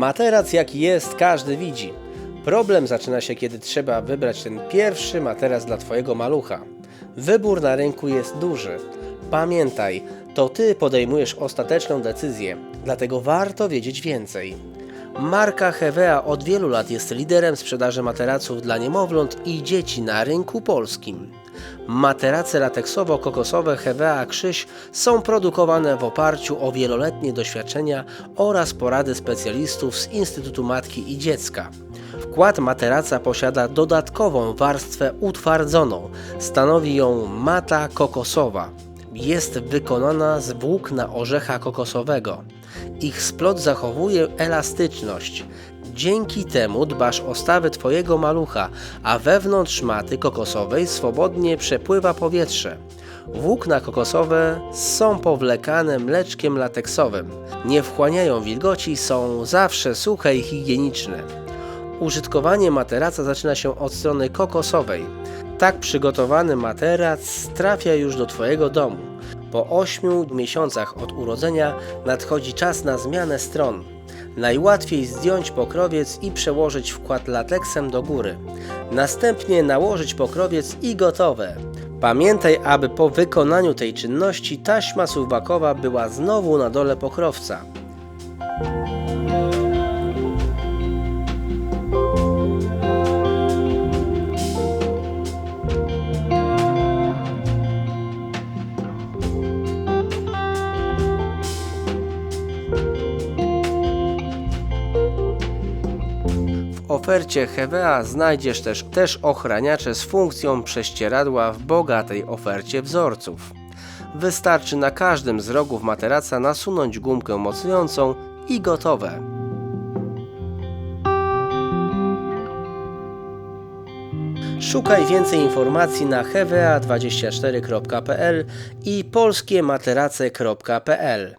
Materac jaki jest, każdy widzi. Problem zaczyna się, kiedy trzeba wybrać ten pierwszy materac dla Twojego malucha. Wybór na rynku jest duży. Pamiętaj, to Ty podejmujesz ostateczną decyzję, dlatego warto wiedzieć więcej. Marka Hevea od wielu lat jest liderem sprzedaży materaców dla niemowląt i dzieci na rynku polskim. Materace lateksowo-kokosowe Hevea Krzyś są produkowane w oparciu o wieloletnie doświadczenia oraz porady specjalistów z Instytutu Matki i Dziecka. Wkład materaca posiada dodatkową warstwę utwardzoną. Stanowi ją mata kokosowa. Jest wykonana z włókna orzecha kokosowego. Ich splot zachowuje elastyczność. Dzięki temu dbasz o stawy Twojego malucha, a wewnątrz maty kokosowej swobodnie przepływa powietrze. Włókna kokosowe są powlekane mleczkiem lateksowym. Nie wchłaniają wilgoci, są zawsze suche i higieniczne. Użytkowanie materaca zaczyna się od strony kokosowej. Tak przygotowany materac trafia już do Twojego domu. Po 8 miesiącach od urodzenia nadchodzi czas na zmianę stron. Najłatwiej zdjąć pokrowiec i przełożyć wkład lateksem do góry. Następnie nałożyć pokrowiec i gotowe. Pamiętaj, aby po wykonaniu tej czynności taśma suwakowa była znowu na dole pokrowca. Ofercie Hevea znajdziesz też, też ochraniacze z funkcją prześcieradła w bogatej ofercie wzorców. Wystarczy na każdym z rogów materaca nasunąć gumkę mocującą i gotowe. Szukaj więcej informacji na hevea24.pl i polskiemateracje.pl